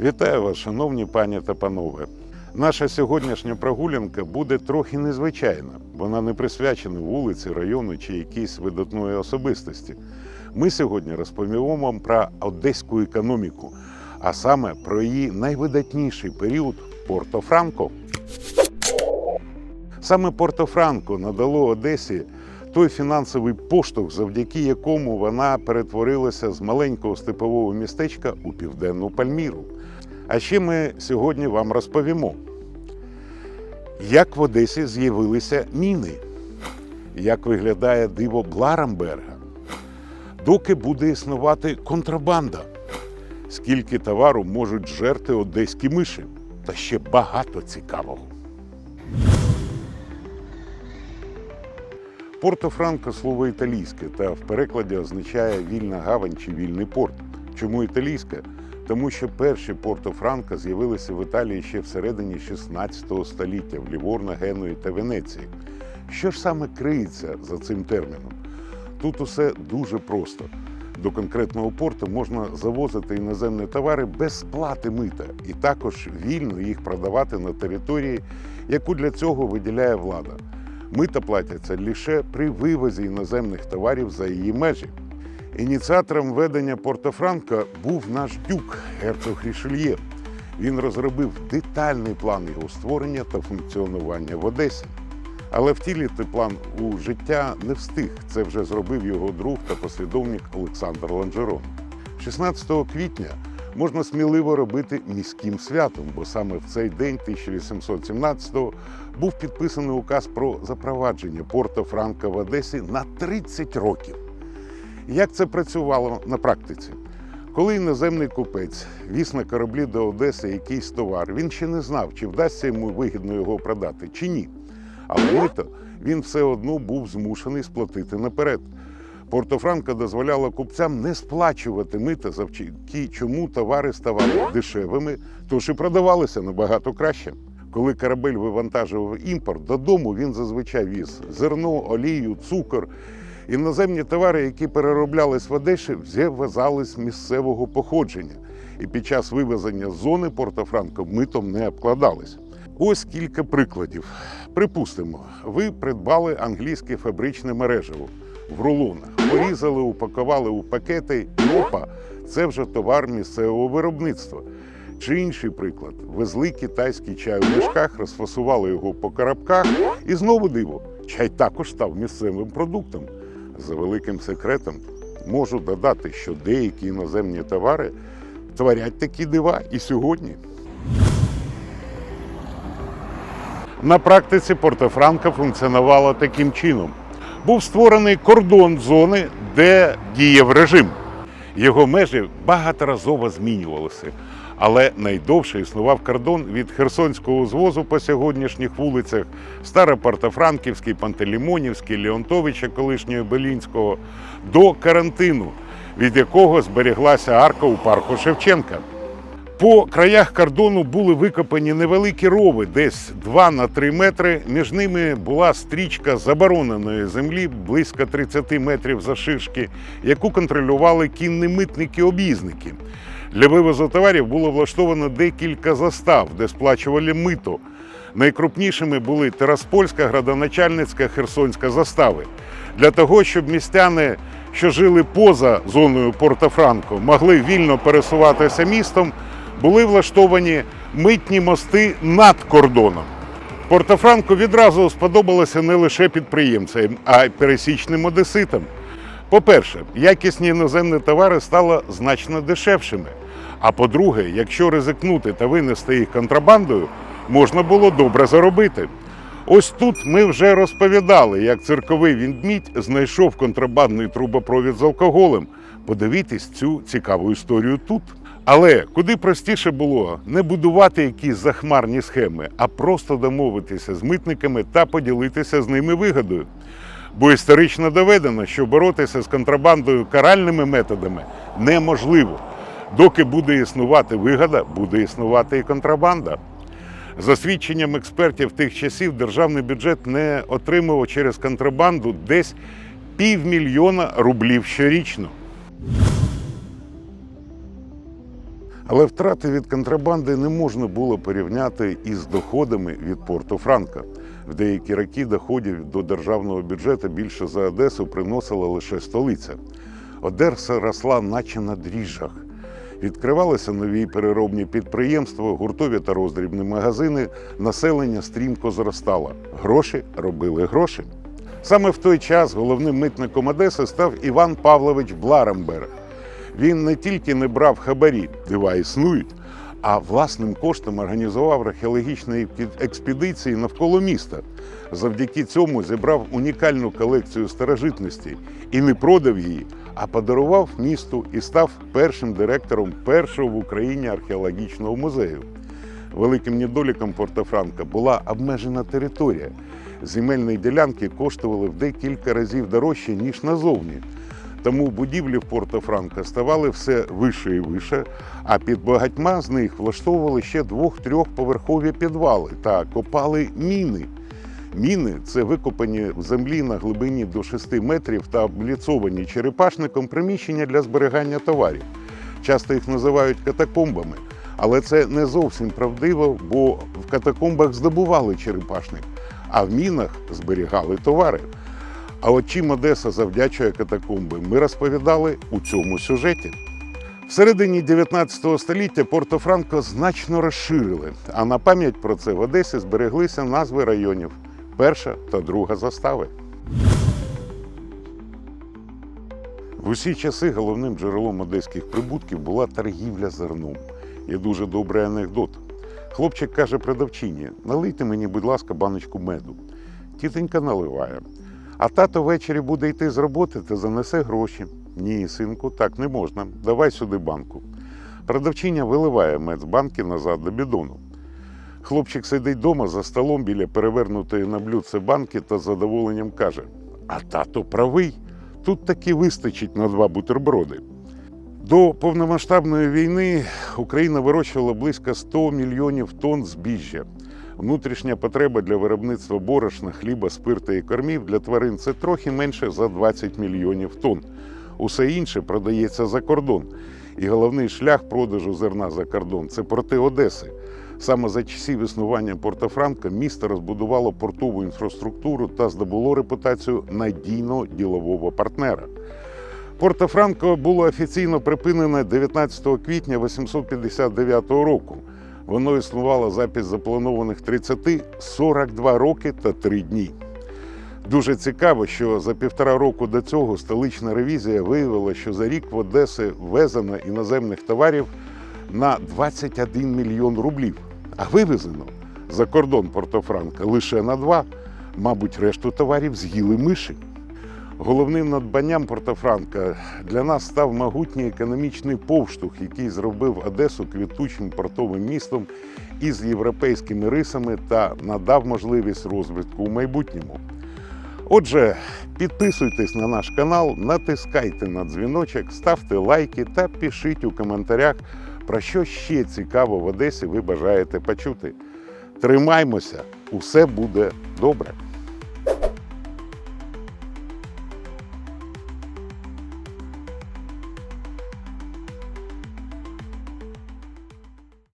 Вітаю вас, шановні пані та панове. Наша сьогоднішня прогулянка буде трохи незвичайна. Вона не присвячена вулиці, району чи якійсь видатної особистості. Ми сьогодні розповімо вам про одеську економіку, а саме про її найвидатніший період Порто-Франко. Саме Порто-Франко надало Одесі той фінансовий поштовх, завдяки якому вона перетворилася з маленького степового містечка у південну Пальміру. А ще ми сьогодні вам розповімо, як в Одесі з'явилися міни, як виглядає диво Бларамберга, доки буде існувати контрабанда, скільки товару можуть жерти одеські миші, та ще багато цікавого. Порто-Франко слово італійське та в перекладі означає вільна гавань чи вільний порт. Чому італійське? Тому що перші Порто-Франко з'явилися в Італії ще всередині 16 століття в Ліворно, Генуї та Венеції. Що ж саме криється за цим терміном? Тут усе дуже просто. До конкретного порту можна завозити іноземні товари без сплати мита і також вільно їх продавати на території, яку для цього виділяє влада. Мита платяться лише при вивозі іноземних товарів за її межі. Ініціатором ведення Порто-Франко був наш дюк герцог Рішельє. Він розробив детальний план його створення та функціонування в Одесі. Але втілити план у життя не встиг. Це вже зробив його друг та послідовник Олександр Ланжерон. 16 квітня можна сміливо робити міським святом, бо саме в цей день, 1817-го, був підписаний указ про запровадження Порто Франка в Одесі на 30 років. Як це працювало на практиці? Коли іноземний купець віз на кораблі до Одеси якийсь товар, він ще не знав, чи вдасться йому вигідно його продати, чи ні. Але мито він все одно був змушений сплатити наперед. Порто-Франко дозволяло купцям не сплачувати мита, завдяки чому товари ставали дешевими, тож і продавалися набагато краще. Коли корабель вивантажував імпорт, додому він зазвичай віз зерно, олію, цукор. Іноземні товари, які перероблялись в Одесі, вже ввезались місцевого походження. І під час вивезення з зони Порто-Франко митом не обкладались. Ось кілька прикладів. Припустимо, ви придбали англійське фабричне мережево в рулонах, порізали, упакували у пакети, і опа, це вже товар місцевого виробництва. Чи інший приклад: везли китайський чай у мішках, розфасували його по коробках, і знову диво, чай також став місцевим продуктом. За великим секретом можу додати, що деякі іноземні товари творять такі дива і сьогодні. На практиці Порто-Франко функціонувало таким чином. Був створений кордон зони, де діяв режим. Його межі багаторазово змінювалися, але найдовше існував кордон від Херсонського звозу по сьогоднішніх вулицях Старопортофранківський, Пантелеймонівський, Леонтовича, колишнього Белінського, до карантину, від якого зберіглася арка у парку Шевченка. По краях кордону були викопані невеликі рови, десь 2 на 3 метри. Між ними була стрічка забороненої землі близько 30 метрів завширшки, яку контролювали кінні митники-об'їзники. Для вивозу товарів було влаштовано декілька застав, де сплачували мито. Найкрупнішими були Тераспольська, Градоначальницька, Херсонська застави. Для того, щоб містяни, що жили поза зоною Порто-Франко, могли вільно пересуватися містом, були влаштовані митні мости над кордоном. Порто-Франко відразу сподобалося не лише підприємцям, а й пересічним одеситам. По-перше, якісні іноземні товари стали значно дешевшими. А по-друге, якщо ризикнути та винести їх контрабандою, можна було добре заробити. Ось тут ми вже розповідали, як цирковий відмідь знайшов контрабандний трубопровід з алкоголем. Подивіться цю цікаву історію тут. Але куди простіше було не будувати якісь захмарні схеми, а просто домовитися з митниками та поділитися з ними вигодою. Бо історично доведено, що боротися з контрабандою каральними методами неможливо. Доки буде існувати вигода, буде існувати і контрабанда. За свідченням експертів тих часів, державний бюджет не отримував через контрабанду десь півмільйона рублів щорічно. Але втрати від контрабанди не можна було порівняти із доходами від Порту Франка. В деякі роки доходів до державного бюджету більше за Одесу приносила лише столиця. Одеса росла наче на дріжджах. Відкривалися нові переробні підприємства, гуртові та роздрібні магазини, населення стрімко зростало. Гроші робили гроші. Саме в той час головним митником Одеси став Іван Павлович Бларемберг. Він не тільки не брав хабарі, дива існують, а власним коштом організував археологічні експедиції навколо міста. Завдяки цьому зібрав унікальну колекцію старожитностей і не продав її, а подарував місту і став першим директором першого в Україні археологічного музею. Великим недоліком Порто-Франка була обмежена територія. Земельні ділянки коштували в декілька разів дорожче, ніж назовні. Тому будівлі в Порто-Франко ставали все вище і вище, а під багатьма з них влаштовували ще двох-трьохповерхові підвали та копали міни. Міни це викопані в землі на глибині до 6 метрів та обліцовані черепашником приміщення для зберігання товарів. Часто їх називають катакомбами, але це не зовсім правдиво, бо в катакомбах здобували черепашник, а в мінах зберігали товари. А от чим Одеса завдячує катакомби, ми розповідали у цьому сюжеті. В середині 19 століття Порто-Франко значно розширили, а на пам'ять про це в Одесі збереглися назви районів перша та друга застави. В усі часи головним джерелом одеських прибутків була торгівля зерном. Є дуже добрий анекдот. Хлопчик каже продавчині: налийте мені, будь ласка, баночку меду. Тітенька наливає. А тато ввечері буде йти з роботи та занесе гроші. Ні, синку, так не можна. Давай сюди банку. Продавчиня виливає мед банки назад до бідону. Хлопчик сидить вдома за столом біля перевернутої на блюдце банки та з задоволенням каже: А тато правий, тут таки вистачить на два бутерброди. До повномасштабної війни Україна вирощувала близько 100 мільйонів тонн збіжжя. Внутрішня потреба для виробництва борошна, хліба, спирта і кормів для тварин це трохи менше за 20 мільйонів тонн. Усе інше продається за кордон. І головний шлях продажу зерна за кордон це порти Одеси. Саме за часів існування Порто-Франко місто розбудувало портову інфраструктуру та здобуло репутацію надійного ділового партнера. Порто-Франко було офіційно припинене 19 квітня 859 року. Воно існувало запис запланованих 30-42 роки та 3 дні. Дуже цікаво, що за півтора року до цього столична ревізія виявила, що за рік в Одеси ввезено іноземних товарів на 21 мільйон рублів, а вивезено за кордон Порто-Франко лише на 2. Мабуть, решту товарів з'їли миші. Головним надбанням Порто-Франко для нас став могутній економічний повштовх, який зробив Одесу квітучим портовим містом із європейськими рисами та надав можливість розвитку у майбутньому. Отже, підписуйтесь на наш канал, натискайте на дзвіночок, ставте лайки та пишіть у коментарях, про що ще цікаво в Одесі ви бажаєте почути. Тримаймося, усе буде добре.